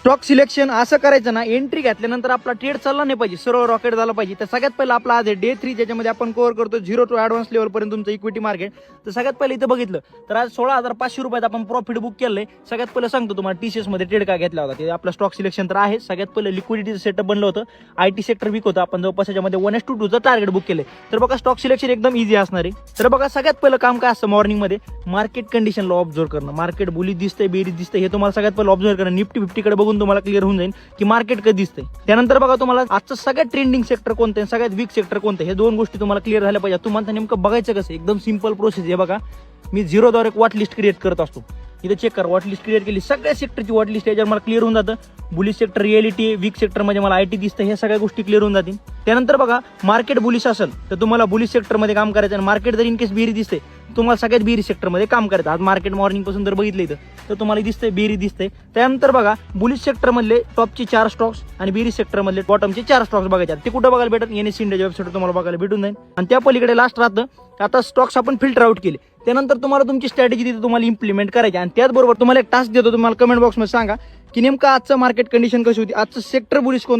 Stock selection असं करायचं ना एंट्री घातल्यानंतर आपला ट्रेड चालला नाही पाहिजे. सर्व रॉकेट झाला पाहिजे. तर सगळ्यात पहिलं आपला आज डे थ्री ज्याच्यामध्ये आपण कव्हर करतो झिरो टू ॲडव्हान्स लेवलपर्यंत तुमचं इक्विटी मार्केट तर सगळ्यात पहिले इथं बघितलं. तर आज सोळा हजार पाचशे रुपयात आपण प्रॉफिट बुक केलंय. सगळ्यात पहिलं सांगतो तुम्हाला टी सी मध्ये ट्रेड का घेतला होता? ते आपलं स्टॉक सिलेक्शन तर आहे. सगळ्यात पहिलं लिक्विडिटीचं सेटअप बनलं होतं. आय टी सेक्टर वीक होतं. आपण जवळपास याच्यामध्ये वन एस टू टूचं टार्गेट बुक केले तर बघा स्टॉक सिलेक्शन एकदम इझी असणार आहे. तर बघा सगळ्यात पहिलं काम काय असतं मॉर्निंगमध्ये मार्केट कंडिशनला ऑब्झर्व करणं. मार्केट बुली दिसतंय बेरी दिसतंय हे तुम्हाला सगळ्यात पहिलं ऑब्झर्व करणं. निफ्टी फिफ्टीकडे बघू बघून तुम्हाला क्लिअर होऊन जाईल की मार्केट कधी दिसतंय. त्यानंतर बघा तुम्हाला आजचं सगळ्यात ट्रेंडिंग सेक्टर कोणतं आहे सगळ्यात वीक सेक्टर कोणतं हे दोन गोष्टी तुम्हाला क्लिअर झाल्या पाहिजे. तुम्हाला नेमकं बघायचं कसं एकदम सिंपल प्रोसेस आहे. बघा मी झिरोद्वारे एक वॉट लिस्ट क्रिएट करत असतो. इथं चेक कर वॉट लिस्ट क्रिएट केली सगळ्या सेक्टरची वॉट लिस्ट याच्यावर मला क्लिअर होऊन जातं. बुलिश सेक्टर रिएलिटी वीक सेक्टरमध्ये मला आयटी दिसतं हे सगळ्या गोष्टी क्लिअर होऊन जातील. त्यानंतर बघा मार्केट बुलिश असेल तर तुम्हाला बुलिश सेक्टरमध्ये काम करायचं आणि मार्केट जर इन केस बेरी दिसते तुम्हाला सगळ्यात बेरी सेक्टरमध्ये काम करायचं आज मार्केट मॉर्निंगपासून जर बघितलं इथं तर तुम्हाला दिसतंय बेरी दिसतंय. त्यानंतर बघा बुलिश सेक्टरमधले टॉपचे चार स्टॉक्स आणि बेरी सेक्टर मधले बॉटमचे चार स्टॉक्स बघायचे. आहेत. ते कुठं बघायला भेटत? एन एस इंडियाच्या वेबसाईट तुम्हाला बघायला भेटून जाईल. आणि त्या पलीकडे लास्ट राहतं आता स्टॉक्स आपण फिल्टर आउट केले. त्यानंतर तुम्हाला तुमची स्ट्रॅटेजी तिथे तुम्हाला इम्प्लिमेंट करायची आणि त्याचबरोबर तुम्हाला एक टास्क देतो तुम्हाला कमेंट बॉक्समध्ये सांगा की नेमकं आजचं मार्केट कंडिशन कशी होती? आजचं सेक्टर बुलिश कोण